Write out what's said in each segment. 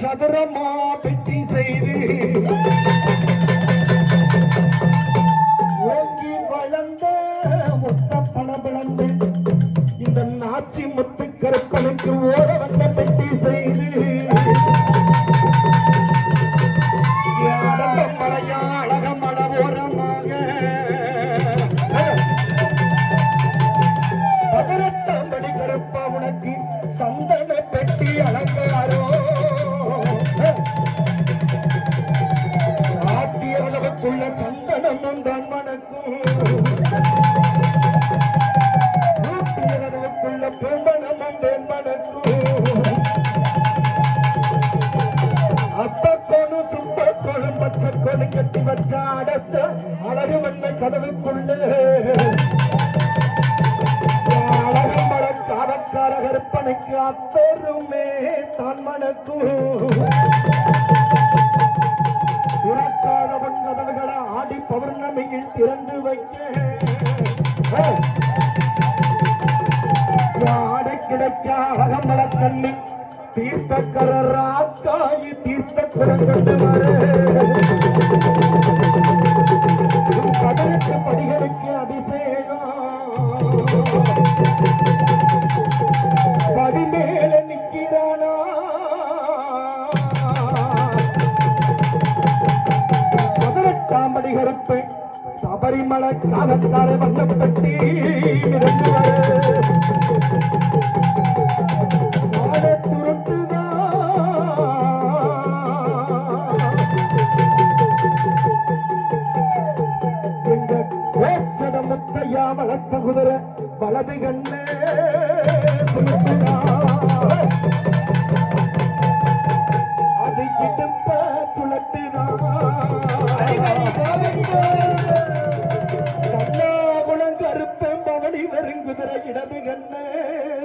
சதுரமா கருப்பனுக்கு அத்தருமே தான் மணக்கு திறக்காதவன் கதவுகளை பௌர்ணமியில் திறந்து வைக்க. ஆடை கிடைக்க அழகம்பட கண்ணி தீர்த்தக்கராக்காயி தீர்த்த குரங்கட்டு காமடி கருப்பு சபரிமலை காலத்தாலே வண்ணப்பட்டி வளர்த்த குதிரை வலது கண்ணு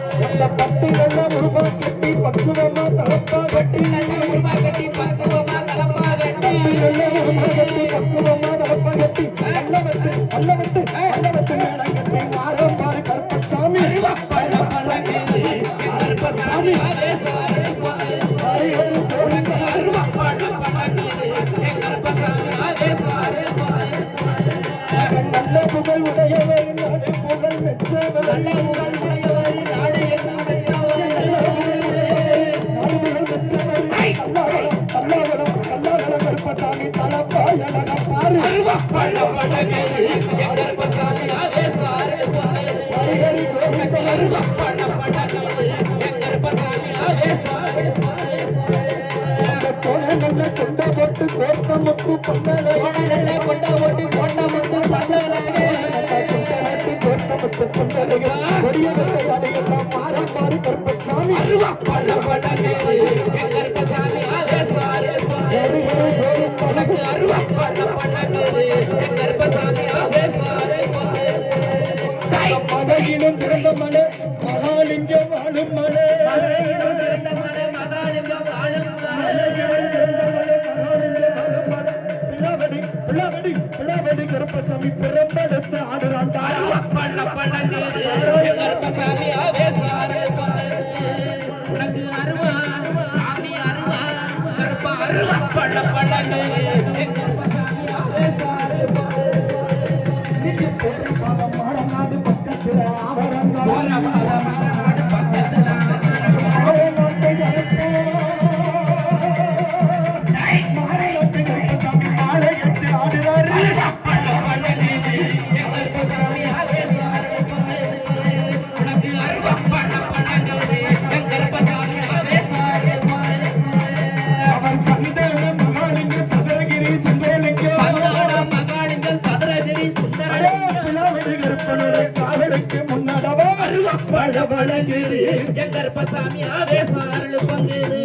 மேனியெல்லாம் தங்க நீரா அருவா நல்ல புகழ் உடையவர் நாடு புகழ் பெற்றவர் కొండ బొట్టు కోట ముక్కు పండలే కొండ బొట్టు కొండ ముక్కు పండలే కొండ ముక్కు పండలే కొడియ మారం మారి కర్పచామి గర్భచామి सर्व Thank you. காதலுக்கு முன்னடவா பழ பழகுது கர்ப்பசாமி ஆவேசம் பங்குது